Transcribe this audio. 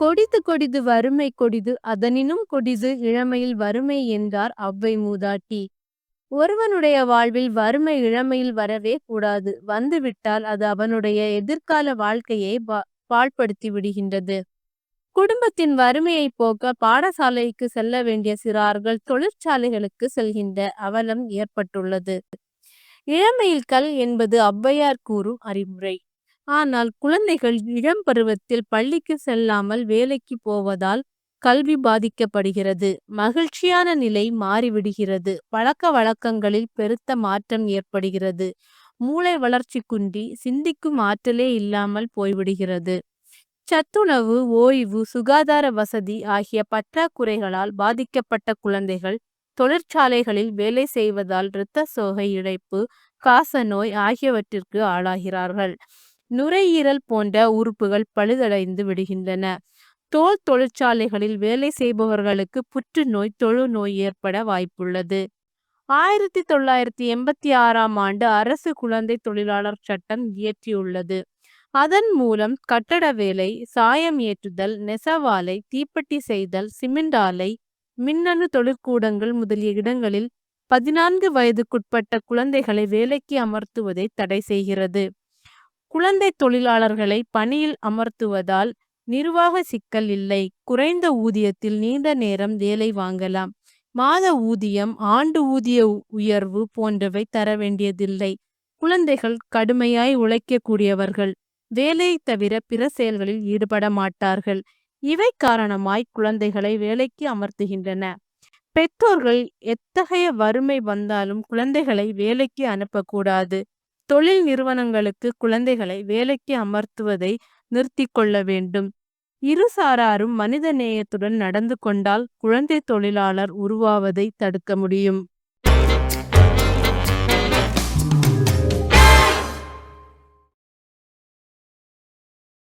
கொடிது கொடிது வறுமை கொடிது அதனினும் கொடிது இளமையில் வறுமை என்றார் அவ்வை மூதாட்டி. ஒருவனுடைய வாழ்வில் வறுமை இளமையில் வரவே கூடாது. வந்துவிட்டால் அது அவனுடைய எதிர்கால வாழ்க்கையை பாழ்படுத்தி விடுகின்றது. குடும்பத்தின் வறுமையைப் போக்க பாடசாலைக்கு செல்ல வேண்டிய சிறார்கள் தொழிற்சாலைகளுக்கு செல்கின்ற அவலம் ஏற்பட்டுள்ளது. இளமையில் கல் என்பது ஔவையார் கூறும் அறிவுரை. ஆனால் குழந்தைகள் இளம் பருவத்தில் பள்ளிக்கு செல்லாமல் வேலைக்கு போவதால் கல்வி பாதிக்கப்படுகிறது. மகிழ்ச்சியான நிலை மாறிவிடுகிறது. பழக்க வழக்கங்களில் பெருத்த மாற்றம் ஏற்படுகிறது. மூளை வளர்ச்சி குன்றி சிந்திக்கும் ஆற்றலே இல்லாமல் போய்விடுகிறது. சத்துணவு ஓய்வு சுகாதார வசதி ஆகிய பற்றாக்குறைகளால் பாதிக்கப்பட்ட குழந்தைகள் தொழிற்சாலைகளில் வேலை செய்வதால் இரத்த சோகை இழைப்பு காசநோய் ஆகியவற்றிற்கு ஆளாகிறார்கள். நுரையீரல் போன்ற உறுப்புகள் பழுதடைந்து விடுகின்றன. தோல் தொழிற்சாலைகளில் வேலை செய்பவர்களுக்கு புற்றுநோய் தொழுநோய் ஏற்பட வாய்ப்புள்ளது. ஆயிரத்தி தொள்ளாயிரத்தி எண்பத்தி ஆறாம் ஆண்டு அரசு குழந்தை தொழிலாளர் சட்டம் இயற்றியுள்ளது. அதன் மூலம் கட்டட வேலை சாயம் ஏற்றுதல் நெசவாலை தீப்பெட்டி செய்தல் சிமெண்ட் ஆலை மின்னணு தொழிற்கூடங்கள் முதலிய இடங்களில் பதினான்கு வயதுக்குட்பட்ட குழந்தைகளை வேலைக்கு அமர்த்துவதை தடை செய்கிறது. குழந்தை தொழிலாளர்களை பணியில் அமர்த்துவதால் நிர்வாக சிக்கல் இல்லை. குறைந்த ஊதியத்தில் நீண்ட நேரம் வேலை வாங்கலாம். மாத ஊதியம் ஆண்டு ஊதிய உயர்வு போன்றவை தர வேண்டியதில்லை. குழந்தைகள் கடுமையாய் உழைக்கக்கூடியவர்கள். வேலையை தவிர பிற செயல்களில் ஈடுபட மாட்டார்கள். இவை காரணமாய் குழந்தைகளை வேலைக்கு அமர்த்துகின்றன. பெற்றோர்கள் எத்தகைய வறுமை வந்தாலும் குழந்தைகளை வேலைக்கு அனுப்பக்கூடாது. தொழில் நிறுவனங்களுக்கு குழந்தைகளை வேலைக்கு அமர்த்துவதை நிறுத்தி கொள்ள வேண்டும். இரு சாராரும் மனித நேயத்துடன் நடந்து கொண்டால் குழந்தை தொழிலாளர் உருவாவதை தடுக்க முடியும்.